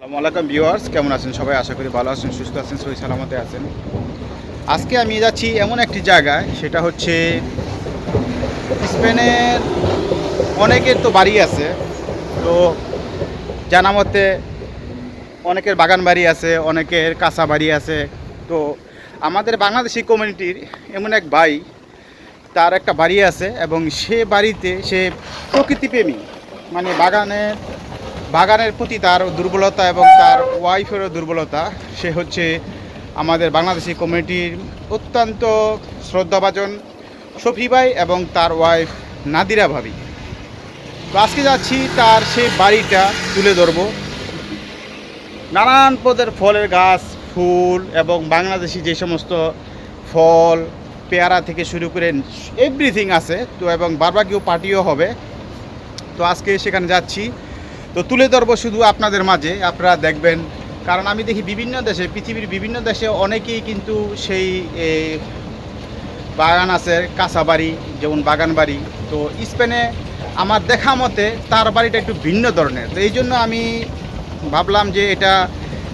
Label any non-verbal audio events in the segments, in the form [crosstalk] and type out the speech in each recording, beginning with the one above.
আসসালামু আলাইকুম ভিউয়ার্স, কেমন আছেন সবাই? আশা করি ভালো আছেন, সুস্থ আছেন সহি সালামতে আছেন। আজকে আমি যাচ্ছি এমন একটি জায়গায়, সেটা হচ্ছে স্পেনের অনেকের তো বাড়ি আছে, তো জানা মতে অনেকের বাগান বাড়ি আছে, অনেকের কাঁচা বাড়ি আছে। তো আমাদের বাংলাদেশি কমিউনিটির এমন এক ভাই, তার একটা বাড়ি আছে এবং সে বাড়িতে সে প্রকৃতিপ্রেমী মানে বাগানের বাগানের প্রতি তার দুর্বলতা এবং তার ওয়াইফেরও দুর্বলতা, সে হচ্ছে আমাদের বাংলাদেশি কমিউনিটির অত্যন্ত শ্রদ্ধাভাজন শফি ভাই এবং তার ওয়াইফ নাদিরা ভাবি। আজকে যাচ্ছি তার সেই বাড়িটা তুলে ধরবো। নানান পদের ফলের গাছ, ফুল এবং বাংলাদেশি যে সমস্ত ফল, পেয়ারা থেকে শুরু করে এভরিথিং আছে। তো এবং বারবাকিউ পার্টিও হবে। তো আজকে সেখানে যাচ্ছি। তো তুলে ধরবো শুধু আপনাদের মাঝে, আপনারা দেখবেন। কারণ আমি দেখি বিভিন্ন দেশে, পৃথিবীর বিভিন্ন দেশে অনেকেই কিন্তু সেই বাগান আছে, কাঁচা বাড়ি, যেমন বাগান বাড়ি। তো স্পেনে আমার দেখা মতে তার বাড়িটা একটু ভিন্ন ধরনের। তো এই জন্য আমি ভাবলাম যে এটা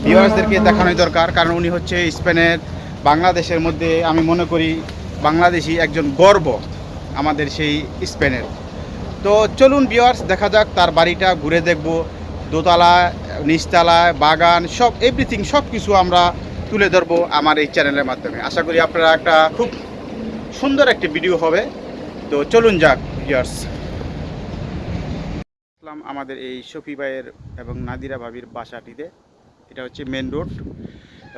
ভিউয়ার্সদেরকে দেখানোই দরকার। কারণ উনি হচ্ছে স্পেনের, বাংলাদেশের মধ্যে আমি মনে করি বাংলাদেশি একজন গর্ব আমাদের সেই স্পেনের। তো চলুন ভিউয়ার্স দেখা যাক তার বাড়িটা ঘুরে দেখব। দোতলা নিচতলায়, বাগান, সব এভরিথিং সব কিছু আমরা তুলে ধরবো আমার এই চ্যানেলের মাধ্যমে। আশা করি আপনারা একটা খুব সুন্দর একটি ভিডিও হবে। তো চলুন যাক ভিউয়ার্স আসলাম আমাদের এই শফি ভাইয়ের এবং নাদিরা ভাবির বাসাটিতে। এটা হচ্ছে মেন রোড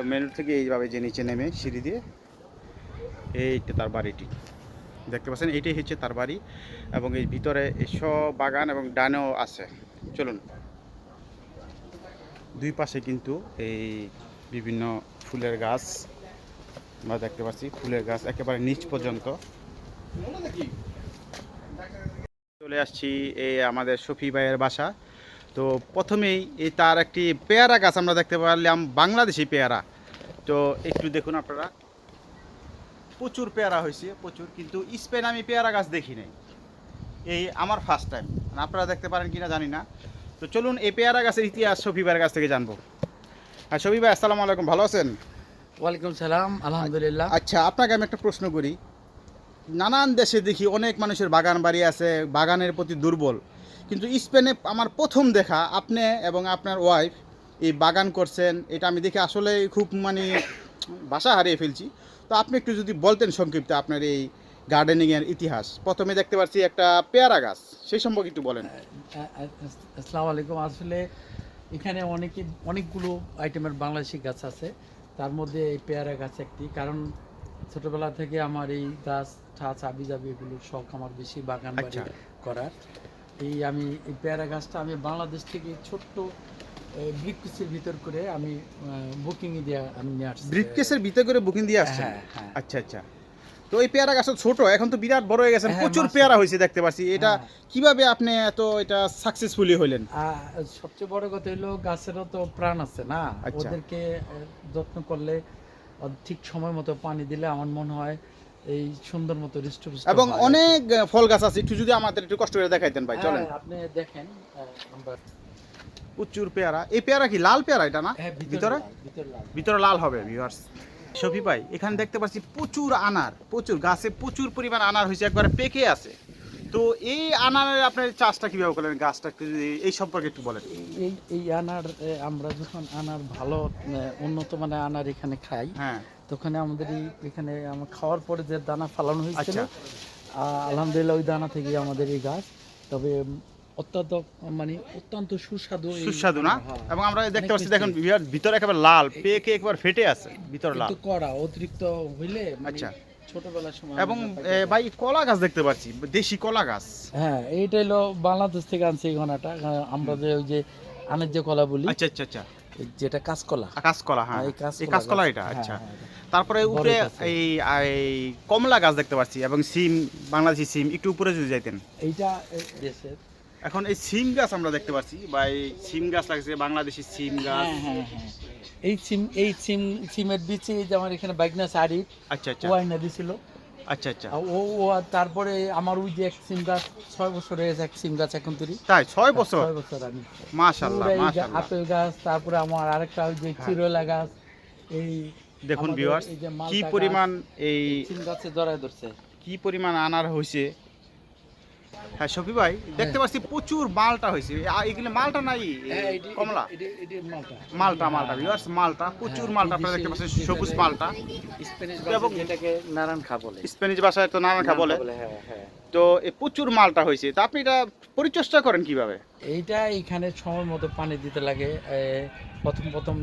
মেন রোড থেকে এইভাবে যে নিচে নেমে সিঁড়ি দিয়ে, এইটা তার বাড়িটি। দেখতে পাচ্ছেন এইটাই হচ্ছে তার বাড়ি এবং এই ভিতরে সব বাগান এবং ডানেও আছে। চলুন। দুই পাশে কিন্তু এই বিভিন্ন ফুলের গাছ আমরা দেখতে পাচ্ছি, ফুলের গাছ একেবারে নিচ পর্যন্ত। চলে আসছি এই আমাদের শফি ভাইয়ের বাসা। তো প্রথমেই এই তার একটি পেয়ারা গাছ আমরা দেখতে পারলাম বাংলাদেশি পেয়ারা। তো একটু দেখুন আপনারা। প্রচুর পেয়ারা হয়েছে প্রচুর কিন্তু স্পেন আমি পেয়ারা গাছ দেখি নাই। এই আমার ফার্স্ট টাইম আপনারা দেখতে পারেন কিনা জানি না। তো চলুন এই পেয়ারা গাছের ইতিহাস শফি ভাইয়ের কাছ থেকে জানব। হ্যাঁ শফি ভাই আসসালামু আলাইকুম। ভালো আছেন? ওয়ালাইকুম সালাম আলহামদুলিল্লাহ। আচ্ছা আপনাকে আমি একটা প্রশ্ন করি। নানান দেশে দেখি অনেক মানুষের বাগান বাড়ি আছে বাগানের প্রতি দুর্বল। কিন্তু স্পেনে আমার প্রথম দেখা আপনি এবং আপনার ওয়াইফ এই বাগান করছেন এটা আমি দেখে আসলে খুব মানে ভাষা হারিয়ে ফেলছি। তো আপনি একটু যদি বলতেন সংক্ষিপ্ত আপনার এই গার্ডেনিংয়ের ইতিহাস। প্রথমে দেখতে পাচ্ছি একটা পেয়ারা গাছ সেই সম্পর্কে একটু বলেন। আসসালামু আলাইকুম। আসলে এখানে অনেকে অনেকগুলো আইটেমের বাংলাদেশি গাছ আছে। তার মধ্যে এই পেয়ারা গাছ একটি। কারণ ছোটবেলা থেকে আমার এই গাছ ঠাছ আবি যাবি এগুলোর শখ আমার বেশি বাগান আচ্ছা। করার। এই আমি এই পেয়ারা গাছটা আমি বাংলাদেশ থেকে ছোট্ট ব্রিকপিসের ভিতর করে আমি বুকিং দিয়ে আমি নিয়ে আসছি। ব্রিফকেসের ভিতরে করে বুকিং দিয়ে আসছেন? হ্যাঁ হ্যাঁ। আচ্ছা আচ্ছা। তো এই পেয়ারা গাছটা ছোট এখন তো বিরাট বড় হয়ে গেছে হ্যাঁ, প্রচুর পেয়ারা হয়েছে দেখতে পাচ্ছি। এটা। কীভাবে আপনি এত এটা সাকসেসফুলি হইলেন? সবচেয়ে বড় কথা হলো গাছেরও তো প্রাণ আছে না? আচ্ছা। ওদেরকে যত্ন করলে ঠিক সময় মতো পানি দিলে আমার মনে হয় এই সুন্দর মতো হৃষ্টপুষ্ট এবং। অনেক ফল গাছ আছে একটু যদি আমাদের একটু কষ্ট করে দেখাইতেন ভাই চলেন। আপনি দেখেন প্রচুর পেয়ারা। এই পেয়ারা কি লাল পেয়ারা এটা না? হ্যাঁ, ভিতরে ভিতরে? লাল। হবে ভিউয়ার্স শফি ভাই এখানে দেখতে পাচ্ছি প্রচুর আনার প্রচুর। গাছে প্রচুর পরিমাণ আনার হয়েছে একবারে পেকে আছে। তো এই আনারের আপনার চাষটা কীভাবে করলেন? গাছটা এই সম্পর্কে একটু বলেন। এই- এই আনার আমরা যখন আনার ভালো উন্নত মানের আনার এখানে খাই হ্যাঁ। তখন আমাদের এখানে আমার খাওয়ার পরে যে দানা ফালানো হয়েছিল আচ্ছা। আলহামদুলিল্লাহ ওই দানা থেকে আমাদের এই গাছ। তবে অত্যন্ত মানে অত্যন্ত সুস্বাদু সুস্বাদু না? হ্যাঁ। এবং আমরা দেখতে পাচ্ছি। দেখুন ভিতরে একেবারে লাল পেকে একবার ফেটে আছে ভিতর লাল। কড়া অতিরিক্ত হইলে মানে আচ্ছা। ছোটবেলার সময় এবং ভাই কলা গাছ দেখতে পাচ্ছি দেশি কলা গাছ। হ্যাঁ এইটা হলো বাংলাদেশ থেকে আনছে এই ঘনাটা। আমরা যে ওই যে আনের যে কলা বলি আচ্ছা আচ্ছা আচ্ছা। যেটা কাঁচকলা। কাঁচকলা হ্যাঁ এই কাঁচকলা এই কাঁচকলা। এটা হ্যাঁ, আচ্ছা। হ্যাঁ, হ্যাঁ। তারপরে উপরে এই এই কমলা গাছ দেখতে পাচ্ছি এবং সিম বাংলাদেশি সিম একটু উপরে যদি যাইতেন। এইটা দেশের এখন এই সিম গাছ আমরা দেখতে পাচ্ছি বা এই সিম গাছ লাগছে বাংলাদেশি সিম গাছ। হ্যাঁ হ্যাঁ হ্যাঁ। এই সিম এই সিম সিমের বিচে এই যে আমার এখানে বাইকনা শাড়ি আচ্ছা আচ্ছা। ওয়াইনা দিছিল। আচ্ছা আচ্ছা। ও ও তারপরে আমার ওই যে এক সিম গাছ ছয় বছর হয়েছে এক সিম গাছ এখন তুলি তাই ছয় বছর? ছয় বছর আমি পুরো এই আপেল গাছ তারপরে আমার আরেকটা ওই যে চিরলা গাছ এই দেখুন ভিউয়ার্স কি পরিমাণ এই সিম গাছে জড়ায় ধরছে। কি পরিমাণ আনার হয়েছে হ্যাঁ শফি ভাই দেখতে পাচ্ছি প্রচুর মালটা হয়েছে। এগুলো মালটা নাই হ্যাঁ, কমলা? মালটা। মালটা ভিউয়ার্স মালটা প্রচুর মালটা আপনারা দেখতে পাচ্ছেন সবুজ মালটা। স্প্যানিশ এবং- ভাষায় যেটাকে নারায়ণ খা বলে। স্প্যানিশ ভাষায় তো নানান খা বলে। হ্যাঁ হ্যাঁ। তো এ প্রচুর মালটা হয়েছে। তা আপনি এটা পরিচর্যা করেন কীভাবে? এইটা এখানে সময় মতো পানি দিতে লাগে। প্রথম প্রথম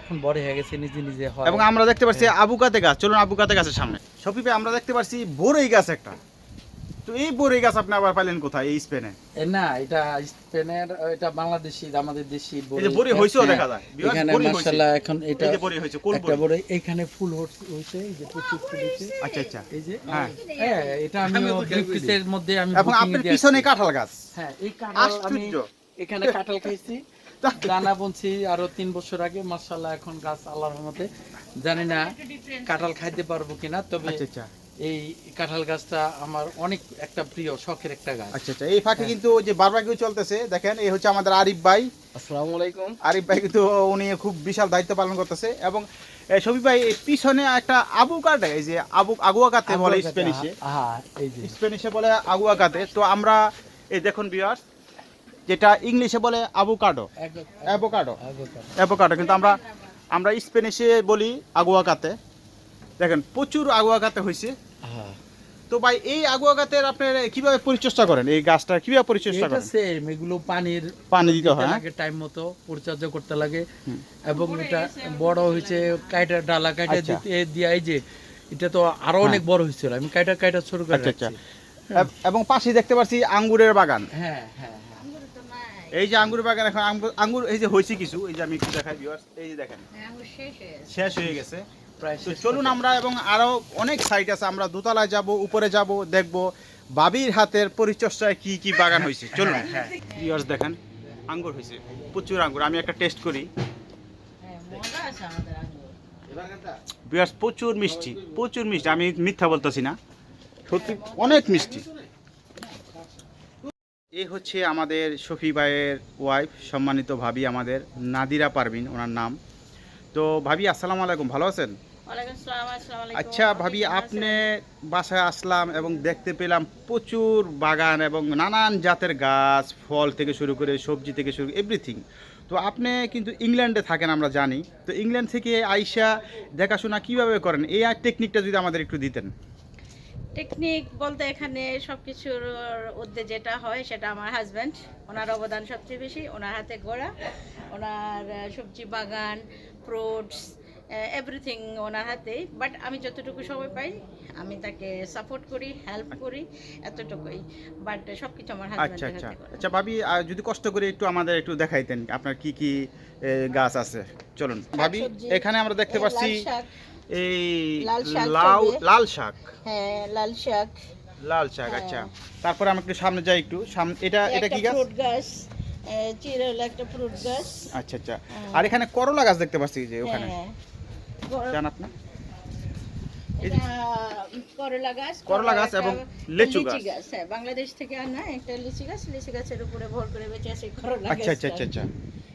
এখন বড় হয়ে গেছে নিজে নিজে হয়। এবং আমরা দেখতে পাচ্ছি আবুকাতে গাছ। চলুন আবুকাতে গাছের সামনে। শফি ভাই আমরা দেখতে পাচ্ছি বরই গাছ একটা। তো এই গাছ আপনি আবার পাইলেন কোথায়? এই স্পেনে? না এটা স্পেনের এটা বাংলাদেশি আমাদের দেশি এই যে বড়ি হ্যাঁ, দেখা যায়। এখানে বড়ি মাশাআল্লাহ এখন এটা এই যে কোল একটা এইখানে ফুল হচ্ছে এই যে প্রচুর ফুল আচ্ছা আচ্ছা। এই যে হ্যাঁ। হ্যাঁ এটা আমি ব্রিফকেসের মধ্যে আমি এবং booking এ আপনার পিছনে কাঁঠাল গাছ। হ্যাঁ এই কাঁঠাল আমি এখানে কাঁঠাল খাইছি। [laughs] দানা বুনছি আরও তিন বছর আগে। মার্শাল্লাহ এখন গাছ আল্লাহর রহমতে। জানি না কাঁঠাল খাইতে পারব কিনা তবে আচ্ছা আচ্ছা। এই কাঁঠাল গাছটা আমার অনেক একটা প্রিয় শখের একটা গাছ। আচ্ছা আচ্ছা এই ফাঁকে কিন্তু যে বারবাকিউ চলতেছে দেখেন এই হচ্ছে আমাদের আরিফ ভাই। আসসালামু আলাইকুম। আরিফ ভাই কিন্তু উনি খুব বিশাল দায়িত্ব পালন করতেছে এবং শফিক ভাই এই পিছনে একটা আবু কাটে এই যে আবু আগুয়াকাতে বলে স্পেনিশে হ্যাঁ এই যে। স্পেনিশে বলে আগুয়াকাতে তো আমরা এই দেখুন বিয়ার্স যেটা ইংলিশে বলে আবুকাডো অ্যাভোকাডো অ্যাভোকাডো কিন্তু আমরা আমরা স্পেনিশে বলি আগুয়াকাতে দেখেন প্রচুর আগুয়াকাতে হয়েছে হ্যাঁ। তো ভাই এই আগুয়াকাতের আপনার কীভাবে পরিচর্যা করেন? এই গাছটা কীভাবে পরিচর্যা এটা করেন? সেম এগুলো পানির পানি দিতে হয় হ্যাঁ? লাগে টাইম মতো পরিচর্যা করতে লাগে। এবং এটা বড় হয়েছে কাইটা ডালা কাইটা আচ্ছা। দিতে দিয়া যে এটা তো আরও অনেক বড় হয়েছিল। আমি কাইটা কাইটা শুরু করে আচ্ছা, আচ্ছা। রাখছি। এবং পাশে দেখতে পাচ্ছি আঙ্গুরের বাগান। হ্যাঁ হ্যাঁ হ্যাঁ। এই যে আঙ্গুর বাগান এখন আঙ্গুর- এই যে হয়েছে কিছু এই যে আমি একটু দেখাই viewers, এই যে দেখেন। শেষ হয়ে গেছে। তো চলুন আমরা এবং আরও অনেক সাইট আছে আমরা দোতলায় যাব উপরে যাব দেখব বাবির হাতের পরিচর্যায় কি কি বাগান হয়েছে। চলুন। হ্যাঁ, ভিউয়ার্স দেখেন আঙ্গুর হয়েছে প্রচুর আঙ্গুর আমি একটা টেস্ট করি। ভিউয়ার্স প্রচুর মিষ্টি প্রচুর মিষ্টি আমি মিথ্যা বলতেছি না। সত্যি অনেক মিষ্টি। এই হচ্ছে আমাদের শফি ভাইয়ের ওয়াইফ সম্মানিত ভাবি আমাদের নাদিরা পারভিন ওনার নাম। তো ভাবি আসসালামু আলাইকুম ভালো আছেন? আচ্ছা ভাবি আপনি বাসায় আসলাম এবং দেখতে পেলাম প্রচুর বাগান এবং নানান জাতের গাছ ফল থেকে শুরু করে সবজি থেকে শুরু এভরিথিং তো আপনি কিন্তু ইংল্যান্ডে থাকেন আমরা জানি। তো ইংল্যান্ড থেকে আইসা দেখাশোনা কীভাবে করেন? এই টেকনিকটা যদি আমাদের একটু দিতেন। টেকনিক বলতে এখানে সব কিছুর উদ্দে যেটা হয় সেটা আমার হাজব্যান্ড ওনার অবদান সবচেয়ে বেশি ওনার হাতে গড়া ওনার সবজি বাগান ফ্রুটস এভরিথিং ওনার হাতেই বাট আমি যতটুকু সময় পাই আমি তাকে সাপোর্ট করি হেল্প করি এতটুকুই। বাট সবকিছু আমার আচ্ছা হাজব্যান্ডের আচ্ছা। হাতে গড়া। আচ্ছা ভাবি যদি কষ্ট করে একটু আমাদের একটু দেখাইতেন আপনার কি কি গাছ আছে? চলুন ভাবি এখানে আমরা দেখতে পাচ্ছি এই লাল শাক লাউ লাল শাক। হ্যাঁ লাল শাক। লাল শাক হ্যাঁ। আচ্ছা। তারপরে আমরা একটু সামনে যাই একটু। সামনে এটা এটা কি গাছ? ফ্রুট গাছ। চিরল একটা ফ্রুট গাছ। আচ্ছা আচ্ছা। হ্যাঁ। আর এখানে করলা গাছ দেখতে পাচ্ছি যে ওখানে। হ্যাঁ। জান করলা গাছ করলা গাছ এবং লেচু গাছ। হ্যাঁ বাংলাদেশ থেকে আনা একটা লিচি গাছ লিচি গাছের উপরে ভর করে বেঁচে আছে করলা আচ্ছা আচ্ছা আচ্ছা আচ্ছা।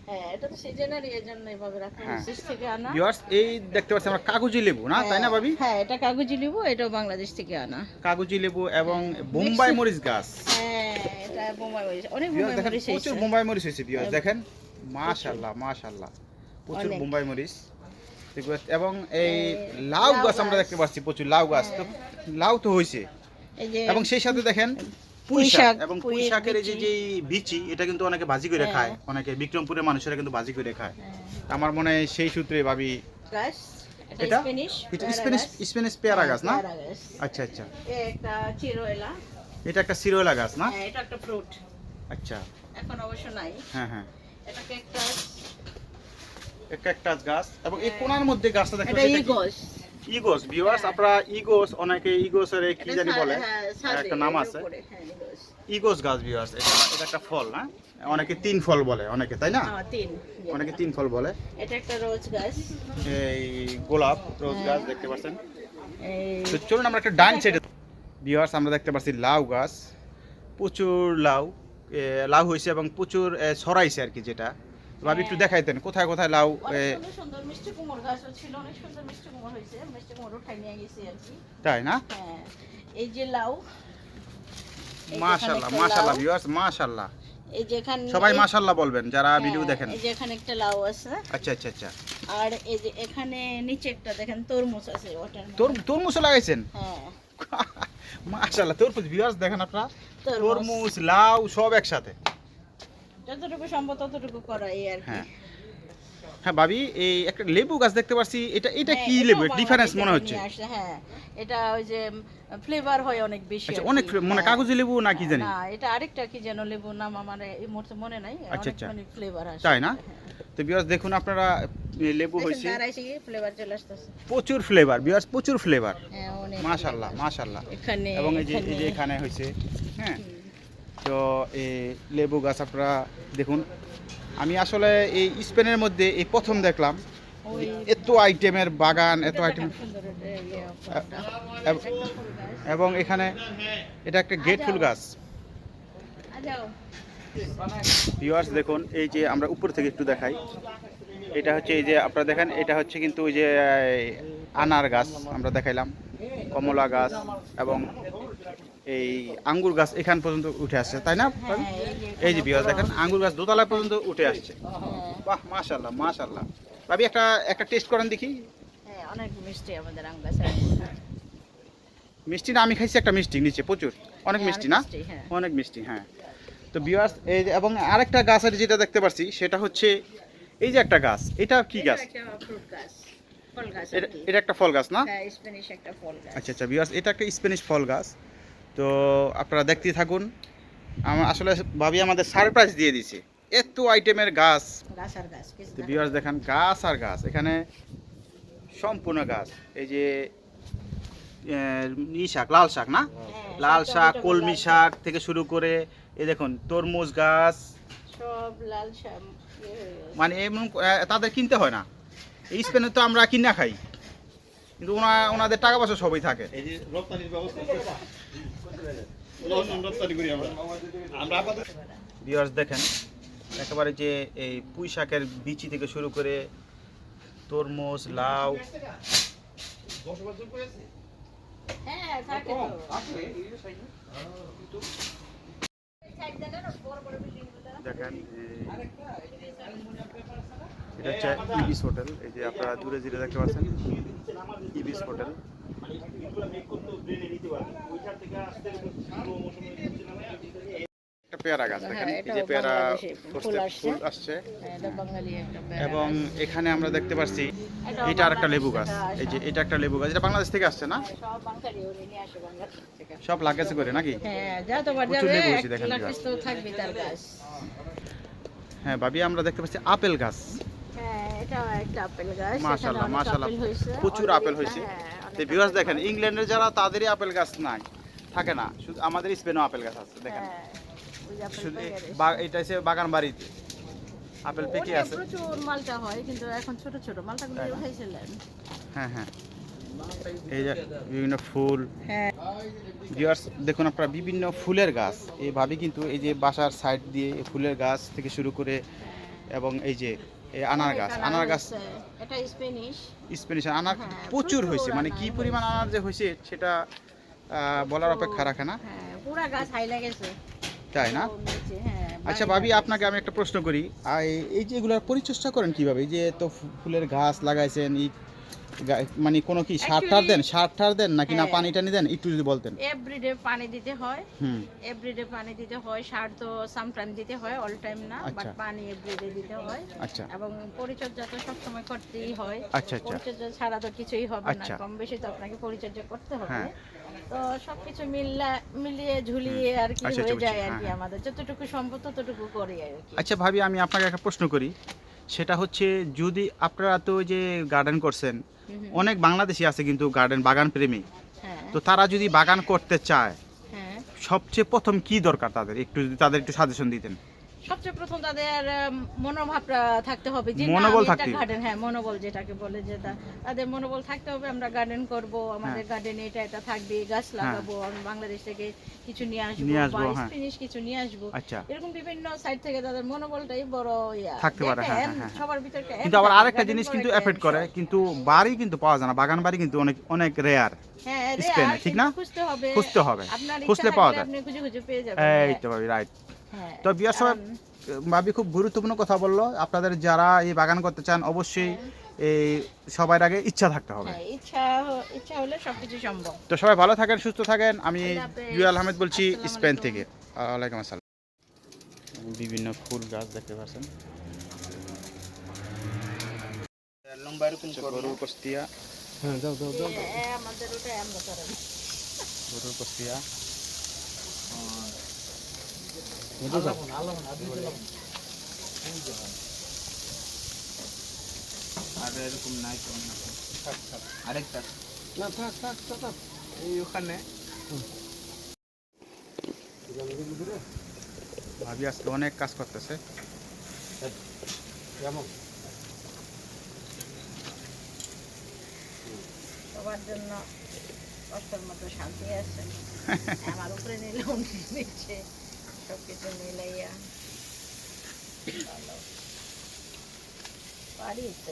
হ্যাঁ এটা তো সিজনারি এর জন্য এভাবে রাখা হ্যাঁ। থেকে আনা। ভিউয়ার্স এই দেখতে পাচ্ছি আমরা কাগজি লেবু না? তাই না ভাবি? হ্যাঁ এটা কাগজি লেবু এটাও বাংলাদেশ থেকে আনা। কাগজি লেবু এবং বোম্বাই মরিচ গাছ। হ্যাঁ এটা বোম্বাই মরিচ অনেক বোম্বাই প্রচুর হয়েছে। বোম্বাই মরিচ হয়েছে ভিউয়ার্স দেখেন। মাশাআল্লাহ মাশাআল্লাহ প্রচুর বোম্বাই মরিচ। এবং এই লাউ গাছ আমরা দেখতে পাচ্ছি প্রচুর লাউ গাছ। তো লাউ তো হয়েছে। এবং সেই সাথে দেখেন পুঁই শাক। এবং পুঁই শাকের এই যে বিচি। যে বিচি এটা কিন্তু অনেকে ভাজি করে হ্যাঁ। খায়। অনেকে বিক্রমপুরের মানুষেরা কিন্তু ভাজি করে খায়। হ্যাঁ, আমার মনে হয় সেই সূত্রে ভাবি এটা এটা? স্প্যানিশ পেয়ারা স্প্যানিশ গাছ। পেয়ারা গাছ না? আচ্ছা আচ্ছা। একটা চিরোয়েলা। এটা একটা সিরোলা গাছ না? হ্যাঁ এটা একটা ফ্রুট। আচ্ছা। এখন অবশ্য নাই। হ্যাঁ হ্যাঁ। এটা একটা একটা গাছ এবং এই কোনার মধ্যে গাছটা দেখতে এটা? ইগস। ইগোস ভিউয়ার্স আপনারা ইগোস অনেকে ইগোসের কি জানি বলে হ্যাঁ, একটা নাম আছে। ইগোস। গাছ ভিউয়ার্স এটা এটা একটা ফল না অনেকে তিন ফল বলে অনেকে তাই না? হ্যাঁ অনেকে তিন ফল বলে। এটা একটা রোজ গাছ। এই গোলাপ রোজ গাছ দেখতে পাচ্ছেন? এই তো চলুন আমরা একটা ডান সাইডে ভিউয়ার্স আমরা দেখতে পাচ্ছি লাউ গাছ। প্রচুর লাউ লাউ হয়েছে এবং প্রচুর ছড়াইছে আর কি যেটা। ভাবি একটু দেখাইতেন কোথায় কোথায় লাউ সুন্দর মিষ্টি কুমড় গাছও ছিল অনেক সুন্দর মিষ্টি কুমড় হয়েছে মিষ্টি কুমড় উঠাই নিয়ে গেছি আর কি। তাই না? হ্যাঁ এই যে লাউ মাশাল্লাহ লাউ, ভিউয়ার্স মাশাল্লাহ এই যে এখানে সবাই মাশাল্লাহ বলবেন যারা ভিডিও হ্যাঁ, দেখেন। এই যে এখানে একটা লাউ আছে। আচ্ছা আচ্ছা আচ্ছা। আর এই যে এখানে নিচে একটা দেখেন তরমুজ আছে ওটার মধ্যে। তোর তরমুজও লাগাইছেন? হ্যাঁ। [laughs] মাশাল্লাহ তরমুজ ভিউয়ার্স দেখেন আপনারা। তরমুজ। তরমুজ লাউ সব একসাথে। যতটুকু সম্ভব ততটুকু করা এই আর কি। হ্যাঁ। হ্যাঁ ভাবি এই একটা লেবু গাছ দেখতে পাচ্ছি এটা এটা হ্যাঁ, কি লেবু? ডিফারেন্স মনে হচ্ছে। হ্যাঁ। এটা ওই যে ফ্লেভার হয় অনেক বেশি আচ্ছা অনেক মানে হ্যাঁ। কাগজি লেবু না কি জানি? না এটা আরেকটা কি যেন লেবু নাম আমার এই মুহূর্তে মনে নাই। আচ্ছা, অনেক আচ্ছা। মানে ফ্লেভার আসে। তাই না? তো বিয়াস দেখুন আপনারা লেবু হয়েছে। ফ্লেভার চলে আসতেছে। প্রচুর ফ্লেভার বিয়াস প্রচুর ফ্লেভার হ্যাঁ অনেক মাশাল্লাহ flavor। এখানে এবং এই যে এখানে- হয়েছে হ্যাঁ। তো এই লেবু গাছ আপনারা দেখুন। আমি আসলে এই স্পেনের মধ্যে এই প্রথম দেখলাম এত আইটেমের বাগান, এত আইটেম। এব- এখানে এটা একটা গেট ফুল গাছ। ভিউয়ার্স দেখুন, এই যে আমরা উপর থেকে একটু দেখাই। এটা হচ্ছে এই যে আপনারা দেখেন, এটা হচ্ছে কিন্তু ওই যে আনার গাছ আমরা দেখাইলাম। কমলা গাছ এবং এই আঙ্গুর গাছ এখান পর্যন্ত উঠে আসছে তাই না? হ্যাঁ, এই যে ভিউয়ার্স দেখেন আঙ্গুর গাছ দোতলা পর্যন্ত উঠে আসছে। হ্যাঁ, বাহ মাশাল্লাহ মাশাল্লাহ ভাবি একটা একটা টেস্ট করেন দেখি। হ্যাঁ, অনেক মিষ্টি আমাদের আম মিষ্টি না আমি খাইছি একটা মিষ্টি নিচে প্রচুর। অনেক মিষ্টি না। অনেক মিষ্টি হ্যাঁ। তো ভিউয়ার্স এই যে এবং আরেকটা গাছের যেটা দেখতে পাচ্ছি সেটা হচ্ছে এই যে একটা গাছ এটা কি গাছ? এটা একটা ফল গাছ এটা একটা ফল গাছ না? হ্যাঁ, স্প্যানিশ একটা ফল গাছ। আচ্ছা আচ্ছা ভিউয়ার্স এটা একটা স্প্যানিশ ফল গাছ। তো আপনারা দেখতেই থাকুন। আমার আসলে ভাবি আমাদের সারপ্রাইজ দিয়ে দিছে। এত আইটেমের গাছ। গাছ আর গাছ, তো না। ভিউয়ার্স দেখেন গাছ আর গাছ। এখানে সম্পূর্ণ গাছ। এই যে ই শাক লাল শাক না? হ্যাঁ, লাল শাক কলমি শাক। থেকে শুরু করে এই দেখুন তরমুজ গাছ। সব লাল শাক গেছে। মানে এমন তাদের কিনতে হয় না। এই স্পেনে তো আমরা কিনা খাই। কিন্তু ওনা ওনাদের টাকা পয়সা সবই থাকে। এই যে রপ্তানির ব্যবস্থা ভিউয়ার্স দেখেন একেবারে যে এই পুঁই শাকের বিচি থেকে শুরু করে তরমুজ লাউ হ্যাঁ। দেখেন এটা হচ্ছে ইবিস হোটেল এই যে আপনারা দূরে দূরে দেখতে পাচ্ছেন ইবিস হোটেল পেয়ারা গাছ দেখেন হ্যাঁ, এই যে পেয়ারা ফুল আসছে। হ্যাঁ, এবং এখানে আমরা দেখতে পাচ্ছি এটা আর একটা লেবু গাছ। এই যে এটা একটা লেবু গাছ। এটা বাংলাদেশ থেকে আসছে না? সব থেকে। সব লাগেছে করে নাকি? হ্যাঁ। হ্যাঁ ভাবি আমরা দেখতে পাচ্ছি আপেল গাছ। হ্যাঁ, এটাও একটা আপেল গাছ। এখানে মাশাল্লাহ মাশাল্লাহ প্রচুর আপেল হয়েছে। হ্যাঁ, তো ভিউয়ার্স দেখেন। ইংল্যান্ডের যারা তাদেরই আপেল গাছ নাই থাকে না। শুধু আমাদের স্পেনও আপেল গাছ আছে দেখেন। হ্যাঁ, শুধু এটা হচ্ছে বাগান বাড়িতে। আপেল পেকে আছে। প্রচুর মালটা হয় কিন্তু এখন ছোট ছোট। মালটাগুলো উঠাইছিলেন হ্যাঁ হ্যাঁ। এই যে বিভিন্ন ফুল। হ্যাঁ। ভিউয়ার্স দেখুন আপনারা বিভিন্ন ফুলের গাছ। এই ভাবি কিন্তু এই যে বাসার সাইড দিয়ে ফুলের গাছ থেকে শুরু করে এবং এই যে আনার গাছ আনার গাছ এটা স্প্যানিশ স্পেনিশ আনার প্রচুর হয়েছে মানে কি পরিমাণ আনার যে হয়েছে সেটা বলার অপেক্ষা রাখে না। হ্যাঁ পুরা গাছ হাইলা গেছে। তাই না? হ্যাঁ, আচ্ছা ভাবি আপনাকে আমি একটা প্রশ্ন করি। এই- যে এগুলোর পরিচর্যা করেন কীভাবে? এই যে তো ফুলের ঘাস লাগাইছেন মানে কোনো কি সার টার দেন? সার টার দেন নাকি না হ্যাঁ। পানি টানি দেন? একটু যদি বলতেন। এভরিডে পানি দিতে হয়। হুম। এভরিডে পানি দিতে হয়। সার তো সামটাইম দিতে হয় অল টাইম না বাট আচ্ছা। পানি এভরিডে দিতে হয়। আচ্ছা। এবং পরিচর্যা তো সবসময় করতেই হয়। আচ্ছা আচ্ছা। পরিচর্যা ছাড়া তো কিছুই হবে না। আচ্ছা। কম বেশি তো আপনাকে পরিচর্যা করতে হবে। হ্যাঁ। তো সবকিছু মিল্লা মিলিয়ে ঝুলিয়ে আর কি আচ্ছা, হয়ে যায় আর কি হ্যাঁ। আমাদের। যতটুকু সম্ভব ততটুকু করি আর কি। আচ্ছা ভাবি আমি আপনাকে একটা প্রশ্ন করি। সেটা হচ্ছে যদি আপনারা তো ওই যে গার্ডেন করছেন। অনেক বাংলাদেশি আছে কিন্তু গার্ডেন বাগান প্রেমী। হ্যাঁ। তো তারা যদি বাগান করতে চায় হ্যাঁ। সবচেয়ে প্রথম কি দরকার তাদের? একটু যদি তাদের একটু সাজেশন দিতেন। সবচেয়ে প্রথম তাদের মনোভাবটা থাকতে হবে যে মনোবল থাকতে। গার্ডেন হ্যাঁ মনোবল যেটাকে বলে যে তাদের মনোবল থাকতে হবে আমরা গার্ডেন করব আমাদের গার্ডেনে এটা এটা থাকবে গাছ লাগাবো আমি বাংলাদেশ থেকে কিছু নিয়ে আসব বা আসব, হ্যাঁ। স্পিনিশ কিছু নিয়ে আসব আচ্ছা এরকম বিভিন্ন সাইড থেকে তাদের মনোবলটাই বড় ইয়া থাকতে পারে, হ্যাঁ, হ্যাঁ, হ্যাঁ। সবার ভিতরে কিন্তু আবার আরেকটা জিনিস কিন্তু এফেক্ট করে কিন্তু বাড়ি কিন্তু পাওয়া যায় না বাগান বাড়ি কিন্তু অনেক অনেক রেয়ার হ্যাঁ স্পেনে, ঠিক না? খুঁজতে হবে খুঁজতে হবে। খুঁজলে পাওয়া যায়। আপনি খুঁজে খুঁজে পেয়ে যাবেন এই হ্যাঁ, তো ভাবি রাইট হ্যাঁ তো বিয়ার কারণ- ভাবি খুব গুরুত্বপূর্ণ কথা বলল। আপনাদের যারা এই বাগান করতে চান অবশ্যই এই সবার আগে ইচ্ছা থাকতে হবে। হ্যাঁ, ইচ্ছা ইচ্ছা হলে সবকিছু সম্ভব। তো সবাই ভালো থাকেন সুস্থ থাকেন। আমি। জুয়েল আহমেদ বলছি স্পেন থেকে। ওয়ালাইকুম আসসালাম। বিভিন্ন ফুল গাছ দেখতে পাচ্ছেন। লম্বা এরকম গরুর কস্তিয়া। হ্যাঁ দাও দাও দাও গরুর কস্তিয়া। আর এরকম নাই আরেকটা না থাক থাক থাক, থাক। এই ওখানে। ভাবি আজকে অনেক কাজ করতেছে। কেমন? সবার জন্য কষ্টের মতো শান্তি আছে। [laughs] আমার উপরে নিলেও নিচ্ছে সবকিছু মিলাইয়া ভালো। পারি তো